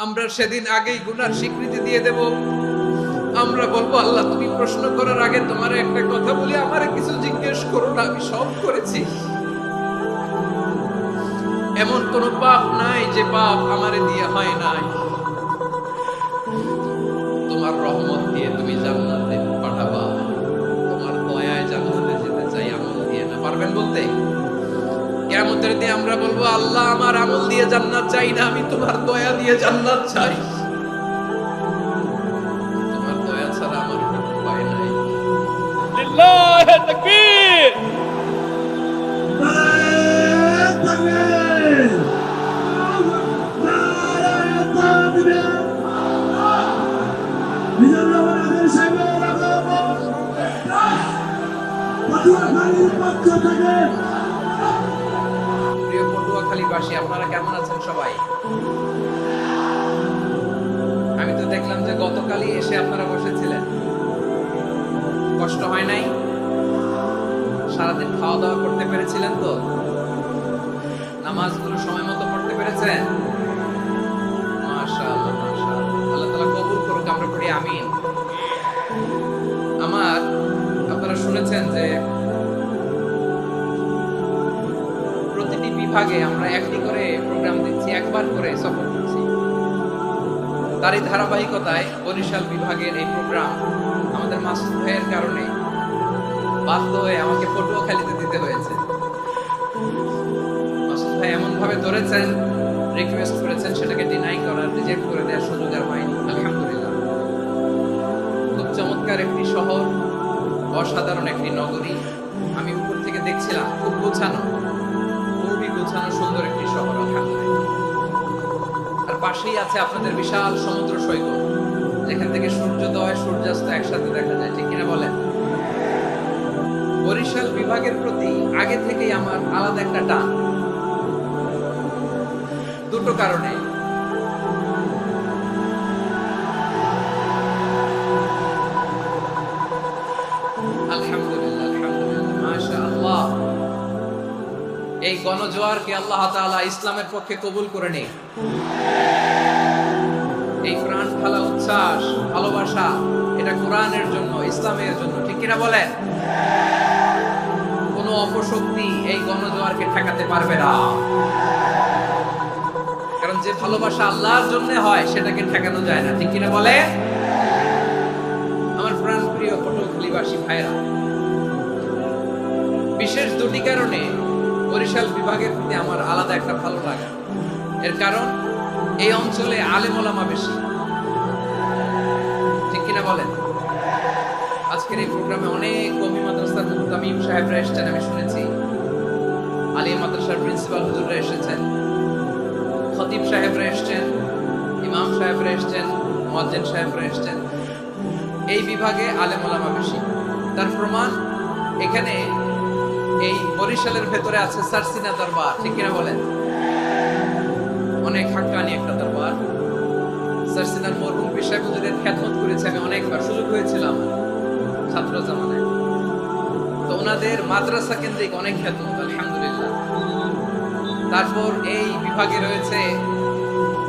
আমরা সেদিন আগেই গুনার স্বীকৃতি দিয়ে দেব। আমরা বলব, আল্লাহ, তুমি প্রশ্ন করার আগে তোমার একটা কথা বলি, আমার কিছু জিজ্ঞেস করো না, আমি সব করেছি। এমন কোন পাপ নাই যে পাপ আমারে দিয়ে হয় নাই। দিয়ে আমরা বলব আল্লাহ আমার আমল দিয়ে জান্নাত চাই না আমি তোমার দয়া দিয়ে জান্নাত চাই তোমার দয়া ছাড়া আমার কোনো উপায় নাই লিল্লাহ তাকবীর প্রিয় পটুয়াখালীবাসী আপনারা কেমন আছেন সবাই? আমি তো দেখলাম যে গতকালই এসে আপনারা বসেছিলেন। কষ্ট হয় নাই? সারাদিন খাওয়া দাওয়া করতে পেরেছিলেন তো? নামাজগুলো সময় মতো পড়তে পেরেছেন? বিভাগে আমরা একটি করে প্রোগ্রাম দিচ্ছি, একবার করে সফর করছি তারই ধারাবাহিকতায় বরিশাল বিভাগের এই প্রোগ্রাম আমাদের মাসুদ ভাইয়ের কারণে বাধ্য হয়ে আমাকে পটুয়াখালীতে দিতে হয়েছে। মাসুদ ভাই এমন ভাবে ধরেছেন রিকোয়েস্ট করেছেন, সেটাকে ডিনাই করার রিজেক্ট করে দেওয়ার সুযোগ আর পাইনি আলহামদুলিল্লাহ। খুব চমৎকার একটি শহর, অসাধারণ একটি নগরী। আমি উপর থেকে দেখছিলাম, খুব গোছানো। গোছানো সুন্দর একটি শহর রাখা আর পাশেই আছে আপনাদের বিশাল সমুদ্র সৈকত। যেখান থেকে সূর্যোদয়, সূর্যাস্ত একসাথে দেখা যায়, ঠিক কিনা বলেন? বরিশাল বিভাগের প্রতি আগে থেকেই আমার আলাদা একটা টান। দুটো কারণে এই গণজোয়ারকে আল্লাহ তাআলা ইসলামের পক্ষে কবুল করে নেই? এই প্রাণ ফালা উচ্ছ্বাস, ভালোবাসা, এটা কোরআনের জন্য, ইসলামের জন্য, ঠিক কিনা বলেন? কোন অপশক্তি এই গণজোয়ারকে ঠেকাতে পারবে না। কারণ যে ভালোবাসা আল্লাহর জন্য হয়, সেটাকে ঠেকানো যায় না, ঠিক কিনা বলে আমার প্রাণ প্রিয় পটুয়াখালীবাসী ভাইরা বিশেষ দুটি কারণে বরিশাল বিভাগের প্রতি আমার আলাদা একটা ভালো লাগা এর কারণ, এই অঞ্চলে আলেম ওলামা বেশি। ঠিক কিনা বলেন? আজকের এই প্রোগ্রামে অনেক কমি মাদ্রাসার মুহতামিম সাহেবরা এসেছেন, আমি শুনেছি। আলী মাদ্রাসার প্রিন্সিপাল হুজুররা এসেছেন। খতিব সাহেবরা এসেছেন, ইমাম সাহেবরা এসেছেন মজ্জেন সাহেবরা এসেছেন। এই বিভাগে আলেম ওলামা বেশি। তার প্রমাণ, এখানে এই বরিশালের ভেতরে আছে সারসিনা দরবার, ঠিক কিনা বলেন? অনেক হাক্কানি একটা দরবার। সারসিনার মরহুম পেশায় হুজুরের খ্যাতমত করেছে, আমি অনেকবার সুযোগ হয়েছিলাম ছাত্র জামানায় তো ওনাদের মাদ্রাসা কেন্দ্রিক অনেক খ্যাতমত, আলহামদুলিল্লাহ। তারপর এই বিভাগে রয়েছে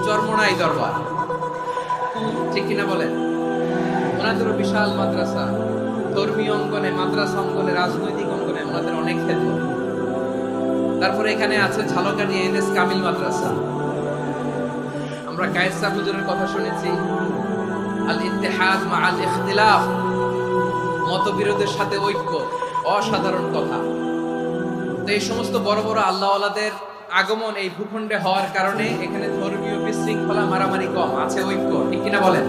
চরমনাই দরবার, ঠিক কিনা বলেন? ওনাদেরও বিশাল মাদ্রাসা। ধর্মীয় অঙ্গনে, মাদ্রাসা অঙ্গনে, রাজনৈতিক অনেক ক্ষেত্র তারপরে এখানে আছে ঝালকানি এনএস কামিল মাদ্রাসা। আমরা কায়েসা হুজুরের কথা শুনেছি। আল ইত্তেহাদ মা আল ইখতিলাফ, মতবিরোধের সাথে ঐক্য, অসাধারণ কথা। তো এই সমস্ত বড় বড় আল্লাহওয়ালাদের আগমন এই ভূখণ্ডে হওয়ার কারণে এখানে ধর্মীয় বিশৃঙ্খলা মারামারি কম, আছে ঐক্য, ঠিক কিনা বলেন?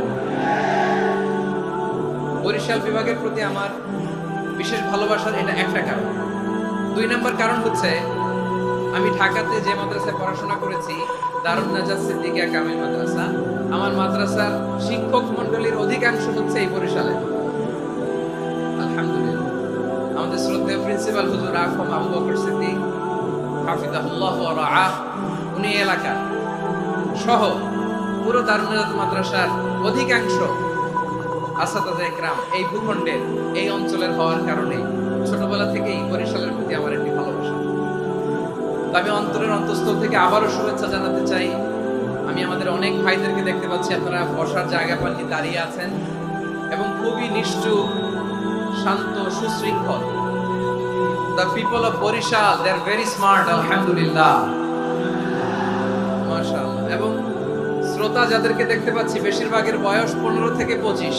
বরিশাল বিভাগের প্রতি আমার বিশেষ ভালোবাসার এটা একটা কারণ। দুই নম্বর কারণ হচ্ছে, আমি ঢাকাতে যে মাদ্রাসায় পড়াশোনা করেছি দারুণ নাজাত সিদ্দিকিয়া কামিল মাদ্রাসা, আমার মাদ্রাসার শিক্ষক মন্ডলীর অধিকাংশ হচ্ছে এই বরিশালে। আলহামদুলিল্লাহ। আমাদের শ্রদ্ধেয় প্রিন্সিপাল হুজুর আফম আবু বকর সিদ্দিক, হাফিজাহুল্লাহ ওয়া রাআহ, উনি এই এলাকার। সহ পুরো দারুণ নাজাত মাদ্রাসার অধিকাংশ আসাদাজা একরাম এই ভূখণ্ডের, এই অঞ্চলের হওয়ার কারণে ছোটবেলা থেকেই বরিশালের প্রতি আমার একটি ভালোবাসা। আমি অন্তরের অন্তঃস্থল থেকে আবারও শুভেচ্ছা জানাতে চাই। আমি আমাদের অনেক ভাইদেরকে দেখতে পাচ্ছি, আপনারা বসার জায়গা পাননি, দাঁড়িয়ে আছেন এবং খুবই নিষ্ঠুর শান্ত, সুশৃঙ্খল। The people of Barishal they are very smart আলহামদুলিল্লাহ। মাশাআল্লাহ। এবং শ্রোতা যাদেরকে দেখতে পাচ্ছি, বেশিরভাগের বয়স পনেরো থেকে পঁচিশ।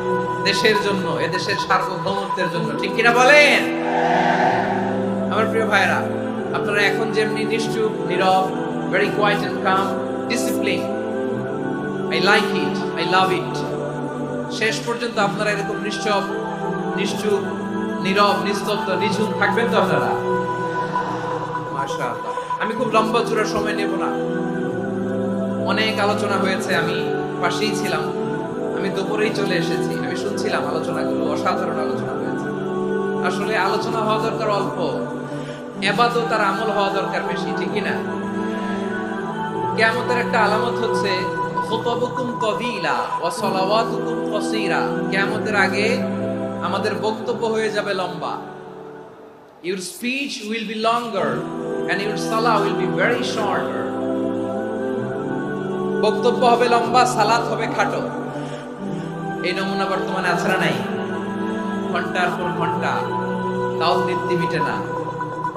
দেশের জন্য, এদেশের সার্বভৌমত্বের জন্য, ঠিক কিনা বলেন? আমার প্রিয় ভাইরা আপনারা এখন যেমনি নিশ্চুপ, নীরব very quiet and calm discipline I like it I love it শেষ পর্যন্ত আপনারা এরকম নিশ্চব নিশ্চুপ, নীরব, নিস্তব্ধ, নিঝুম থাকবেন তো আপনারা? আমি খুব লম্বা চূড়ার সময় নেব না। অনেক আলোচনা হয়েছে, আমি পাশেই ছিলাম। আমি দুপুরেই চলে এসেছি। আমি শুনছিলাম আলোচনাগুলো, অসাধারণ আলোচনা হয়েছে। আসলে আলোচনা হওয়া দরকার অল্প। এবাদত আর আমল হওয়া দরকার বেশি, ঠিক কিনা কিয়ামতের একটা আলামত হচ্ছে তবিলা ওয়া সালাওয়াতুকুম কসীরা। আগে আমাদের বক্তব্য হয়ে যাবে লম্বা। Your speech will be longer and your সালা উইল বি ভেরি বক্তব্য হবে লম্বা, সালাত হবে খাটো। এই নমুনা বর্তমানে আছে নাই? ঘণ্টার পর ঘণ্টা, তাও তৃপ্তি মিটে না।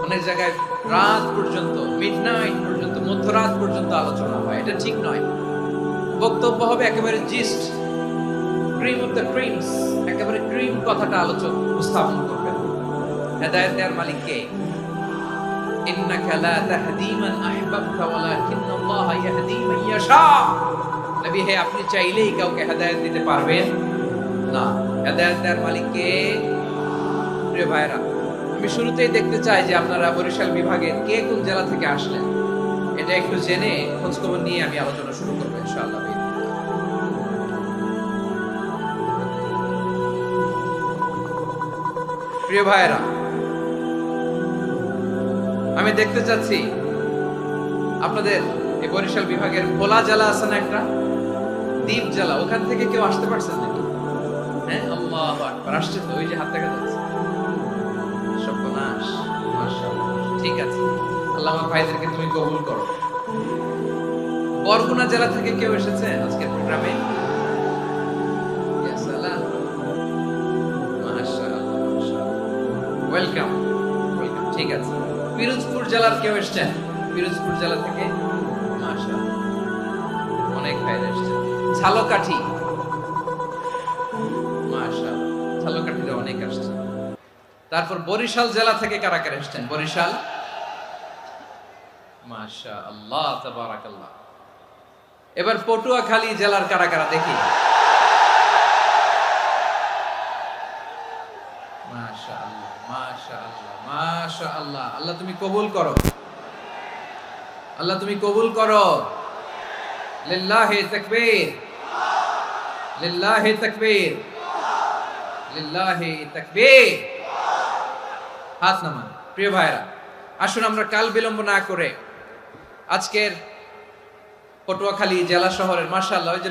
অনেক জায়গায় রাত পর্যন্ত মিড নাইট পর্যন্ত, মধ্যরাত পর্যন্ত আলোচনা হয়। এটা ঠিক নয়। বক্তব্য হবে একেবারে gist cream of the creams একেবারে ক্রিম কথাটা আলোচক উপস্থাপন করবেন। হেদায়েত দেওয়ার মালিক কে? ইন্নাকা লা তাহদি মান আহবাবতা, ওয়ালাকিন্নাল্লাহ ইয়াহদি মান ইয়াশা। নবী হে আপনি চাইলেই কাউকে হেদায়ত দিতে পারবেন না হেদায়ত দেওয়ার মালিক কে প্রিয় ভাইরা আমি শুরুতেই দেখতে চাই যে আপনারা বরিশাল বিভাগের কে কোন জেলা থেকে আসলেন এটা একটু জেনে খোঁজখবর নিয়ে আমি আলোচনা শুরু করব ইনশাআল্লাহ প্রিয় ভাইরা আমি দেখতে চাচ্ছি আপনাদের এই বরিশাল বিভাগের ভোলা জেলা আছে না একটা দ্বীপ জেলা ওখান থেকে কেউ আসতে পারছেন নাকি? হ্যাঁ আল্লাহ আকবার, আসছে তো, ওই যে হাত দেখা যাচ্ছে। সর্বনাশ ঠিক আছে। আল্লাহ আমার ভাইদেরকে তুমি কবুল করো। বরগুনা জেলা থেকে কেউ এসেছে আজকের প্রোগ্রামে? ওয়েলকাম ঠিক আছে। পিরোজপুর জেলার কেউ এসেছেন? পিরোজপুর জেলা থেকে? মাশাআল্লাহ, অনেক ভাইরা এসেছেন। ঝালকাঠি ঝালকাঠিতে অনেক আসছে। তারপর বরিশাল জেলা থেকে কারা কারা এসেছেন? বরিশাল? মাশা আল্লাহ এবার পটুয়াখালী জেলার কারা কারা দেখি? আল্লাহ আল্লাহ তুমি কবুল করো। আল্লাহ তুমি কবুল করো। লিল্লাহি তাকবীর। লিল্লাহি তাকবীর। লিল্লাহি তাকবীর। হাত নামান। প্রিয় ভাইরা আসুন আমরা কাল বিলম্ব না করে আজকের পটুয়াখালী জেলা শহরের মার্শাল্লাহ যে